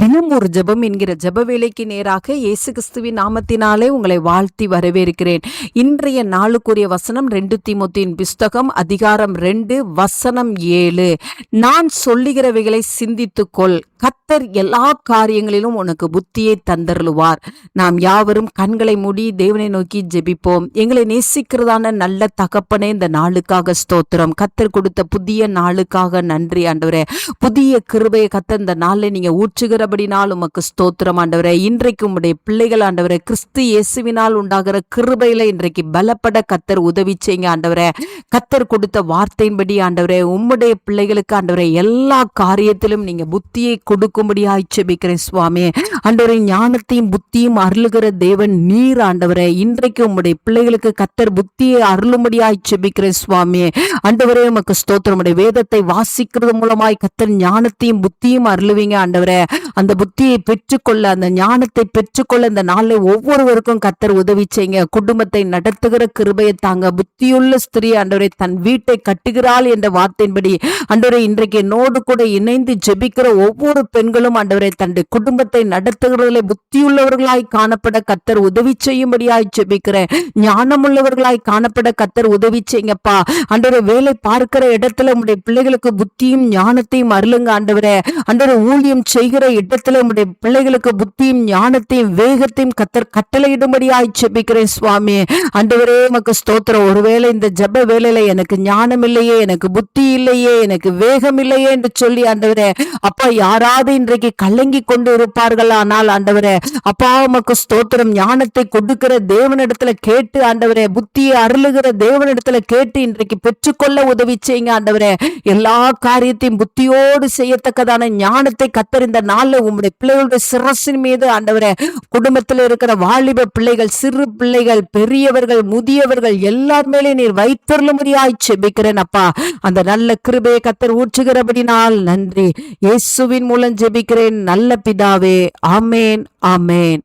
தினம் ஒரு ஜெபம் என்கிற ஜப வேலைக்கு நேராக இயேசு கிறிஸ்துவின் நாமத்தினாலே உங்களை வாழ்த்தி வரவேற்கிறேன். இன்றைய நாளுக்குரிய வசனம் ரெண்டு திமுத்தியின் புஸ்தகம் அதிகாரம் ரெண்டு வசனம் ஏழு. நான் சொல்லுகிறவைகளை சிந்தித்துக்கொள். கத்தர் எல்லா காரியங்களிலும் உனக்கு புத்தியை தந்தருளுவார். நாம் யாவரும் கண்களை மூடி தேவனை நோக்கி ஜெபிப்போம். எங்களை நேசிக்கிறதான நல்ல தகப்பனே இந்த நாளுக்காக ஸ்தோத்திரம். கத்தர் கொடுத்த புதிய நாளுக்காக நன்றி ஆண்டவரே. புதிய கிருபையை கத்த இந்த நாளில் நீங்க ஊற்றுகிறபடினால் உமக்கு ஸ்தோத்திரம் ஆண்டவரே. இன்றைக்கு உம்முடைய பிள்ளைகள் ஆண்டவரே கிறிஸ்து இயேசுவினால் உண்டாகிற கிருபையில இன்றைக்கு பலப்பட கத்தர் உதவி செய்யுங்க ஆண்டவரே. கத்தர் கொடுத்த வார்த்தையின்படி ஆண்டவரே உம்முடைய பிள்ளைகளுக்கு ஆண்டவரே எல்லா காரியத்திலும் நீங்க புத்தியை கொடுக்கும்படியாய் ஜெபிக்கிறேன் சுவாமி. ஆண்டவரே ஞானத்தையும் புத்தியும் அருளுகிற தேவன் நீர் ஆண்டவரே. இன்றைக்கு உம்முடைய பிள்ளைகளுக்கு கத்தர் புத்தியை அருளும்படியாய் செபிக்கிறேன் சுவாமி. ஆண்டவரே உமக்கு ஸ்தோத்திரம். வேதத்தை வாசிக்கிறது மூலமாய் கத்தர் ஞானத்தையும் புத்தியும் அருளுவீங்க ஆண்டவரே. அந்த புத்தியை பெற்றுக்கொள்ள அந்த ஞானத்தை பெற்றுக்கொள்ள இந்த நாளில் ஒவ்வொருவருக்கும் கத்தர் உதவி செய்யுங்க. குடும்பத்தை நடத்துகிற கிருபையை தாங்க. புத்தியுள்ள ஸ்திரீ அன்றவரை தன் வீட்டை கட்டுகிறாள் என்ற வார்த்தையின்படி அன்றவரை இன்றைக்கு என்னோடு கூட இணைந்து ஜெபிக்கிற ஒவ்வொரு பெண்களும் அன்றவரை தன்னுடைய குடும்பத்தை நடத்துகிறவர்களை புத்தியுள்ளவர்களாய் காணப்பட கத்தர் உதவி செய்யும்படியாய் ஜெபிக்கிறேன். ஞானமுள்ளவர்களாய் காணப்பட கத்தர் உதவி செய்யுங்கப்பா. அன்றவரை வேலை பார்க்கிற இடத்துல உங்களுடைய பிள்ளைகளுக்கு புத்தியும் ஞானத்தையும் அருளுங்க ஆண்டவரே. அன்றவரை ஊழியம் செய்கிற இடத்துல உங்களுடைய பிள்ளைகளுக்கு புத்தியும் ஞானத்தையும் வேகத்தையும் கத்தர் கட்டளையிடும்படியாய் செபிக்கிறேன் சுவாமி ஆண்டவரே உமக்கு ஸ்தோத்திரம். ஒருவேளை இந்த ஜப வேலையில எனக்கு ஞானம் இல்லையே எனக்கு புத்தி இல்லையே எனக்கு வேகம் இல்லையே என்று சொல்லி ஆண்டவரே அப்பா யாராவது இன்றைக்கு கலங்கி கொண்டு இருப்பார்கள். ஆனால் ஆண்டவரே அப்பா உமக்கு ஸ்தோத்திரம். ஞானத்தை கொடுக்கிற தேவனிடத்துல கேட்டு ஆண்டவரே புத்தியை அருளுகிற தேவனிடத்துல கேட்டு இன்றைக்கு பெற்றுக்கொள்ள உதவி செய்யுங்க ஆண்டவரே. எல்லா காரியத்தையும் புத்தியோடு செய்யத்தக்கதான ஞானத்தை கத்தர் இந்த நாளில் உங்களுடைய பிள்ளைகளுடைய சிரசின் மீது ஆண்டவரே குடும்பத்தில் இருக்கிற வாலிப பிள்ளைகள் சிறு பிள்ளைகள் பெரியவர்கள் முதியவர்கள் எல்லார் மேலே நீர் வைத்தருளும்படியாய் ஜெபிக்கிறேன் அப்பா. அந்த நல்ல கிருபையை கத்தர் ஊற்றுகிறபடினால் நன்றி. இயேசுவின் மூலம் ஜெபிக்கிறேன். நல்ல பிதாவே ஆமேன் ஆமேன்.